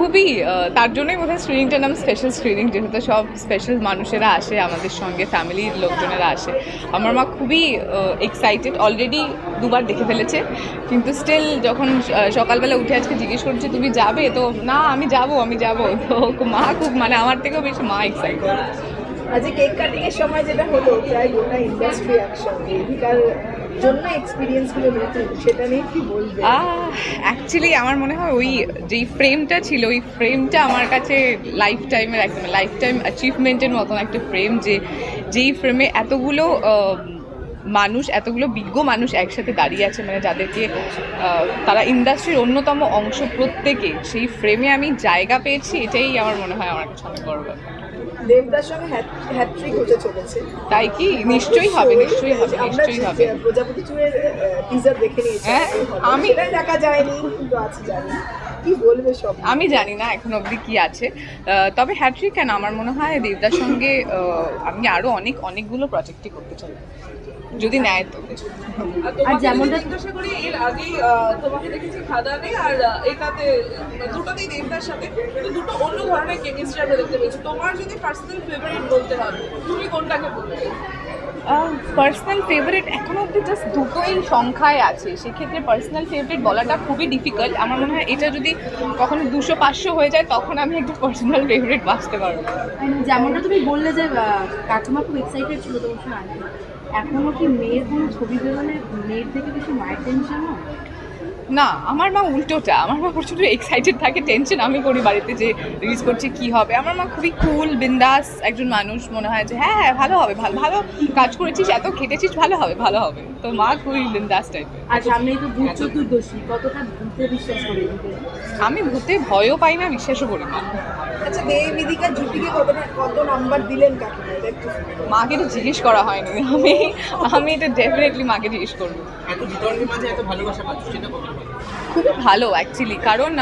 খুবই তার জন্যই বোধ হয় স্ক্রিনিংটার নাম স্পেশাল স্ক্রিনিং যেহেতু সব স্পেশাল মানুষেরা আসে, আমাদের সঙ্গে ফ্যামিলির লোকজনেরা আসে। আমার মা খুবই এক্সাইটেড অলরেডি দুবার দেখে ফেলেছে। কিন্তু স্টিল যখন সকালবেলা উঠে আজকে জিজ্ঞেস করছে, তুমি যাবে? তো, না, আমি যাব আমি যাব। তো, মা খুব মানে আমার থেকেও বেশি মা এক্সাইটেড আজকে কেক কাটিং এর সময় যেটা হলো, প্রায় গোটা ইন্ডাস্ট্রি একসঙ্গে। জন্য এক্সপিরিয়েন্সগুলো নতুন, সেটা নিয়ে কি অ্যাকচুয়ালি আমার মনে হয় ওই যেই ফ্রেমটা ছিল, ওই ফ্রেমটা আমার কাছে লাইফ টাইমের একদম লাইফ টাইম অ্যাচিভমেন্টের মতন একটা ফ্রেম যে, যেই ফ্রেমে এতগুলো মানুষ এতগুলো বিজ্ঞ মানুষ একসাথে দাঁড়িয়ে আছে মানে যাদেরকে তারা ইন্ডাস্ট্রির অন্যতম অংশ প্রত্যেকে সেই ফ্রেমে আমি জায়গা পেয়েছি এটাই আমার মনে হয় আমার কাছে অনেক বড় ব্যাপার। দেবদার সঙ্গে হ্যাট্রিক হতে চলেছে। তাই কি? নিশ্চয়ই হবে নিশ্চয়ই হবে নিশ্চয়ই হবে। প্রজাপতি চুরের টিজার দেখে নিয়েছি হ্যাঁ, আমি আমি- দেখা যায়নি কিন্তু আছে জানি। কি বলবে সব? আমি জানি না এখন অবধি কি আছে। তবে হ্যাট্রিক কেন? আমার মনে হয় দেবদার সঙ্গে আমি আরও অনেক অনেকগুলো প্রজেক্টই করতে চাই। যদি নেয় তো। আর যেমনটা জিজ্ঞাসা করি এর আহ, তোমাকে দেখেছি খাদানে আর এটাতে দুটোতেই দেবদার সাথে কিন্তু দুটো অন্য ধরনের কেমিস্ট্রি আমরা দেখতে পেয়েছি। তোমার যদি পার্সোনাল ফেভারিট বলতে হবে তুমি কোনটাকে বলবে? পার্সোনাল ফেভারিট এখন অব্দি জাস্ট দুটোই সংখ্যায় আছে। সেক্ষেত্রে পার্সোনাল ফেভারিট বলাটা খুবই ডিফিকাল্ট আমার মনে হয় এটা যদি কখনো দুশো, পাঁচশো হয়ে যায়, তখন আমি একটা পার্সোনাল ফেভারিট বাঁচতে পারব। যেমনটা তুমি বললে যে কাকিমা খুব এক্সাইটেড ছিল তোমার সঙ্গে আনতে এখনও কি মেয়ের কোনো ছবি বেরোলে, মেয়ের থেকে বেশি মায়ের টেনশন হয়? না আমার মা উল্টোটা। আমার মা প্রচুর এক্সাইটেড থাকে টেনশন আমি করি বাড়িতে যে রিলিজ করছে কি হবে। আমার মা খুবই কুল বিন্দাস একজন মানুষ মনে হয় যে হ্যাঁ হ্যাঁ ভালো হবে ভালো ভালো কাজ করেছিস এত খেটেছিস ভালো হবে ভালো হবে। তো মা খুবই বিন্দাস টাইপের আর সামনেই তো ভূত চতুর্দশী কতটা ভূতে বিশ্বাস করে? আমি ভূতে ভয়ও পাই না বিশ্বাসও করি না। আচ্ছা দেব বিদিকা জুটিকে কত কত নাম্বার দিলেন কাকিমা মাকে তো জিজ্ঞেস করা হয়নি। আমি আমি এটা ডেফিনেটলি মাকে জিজ্ঞেস করব। এত বিতর্কের মাঝে এত ভালোবাসা পাচ্ছ সেটা খুবই ভালো? অ্যাকচুয়ালি কারণ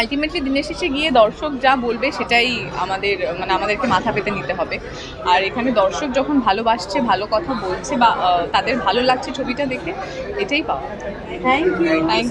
আলটিমেটলি দিনের শেষে গিয়ে দর্শক যা বলবে সেটাই আমাদের মানে আমাদেরকে মাথা পেতে নিতে হবে। আর এখানে দর্শক যখন ভালোবাসছে ভালো কথা বলছে বা তাদের ভালো লাগছে ছবিটা দেখে এটাই পাওয়া। Thank you thank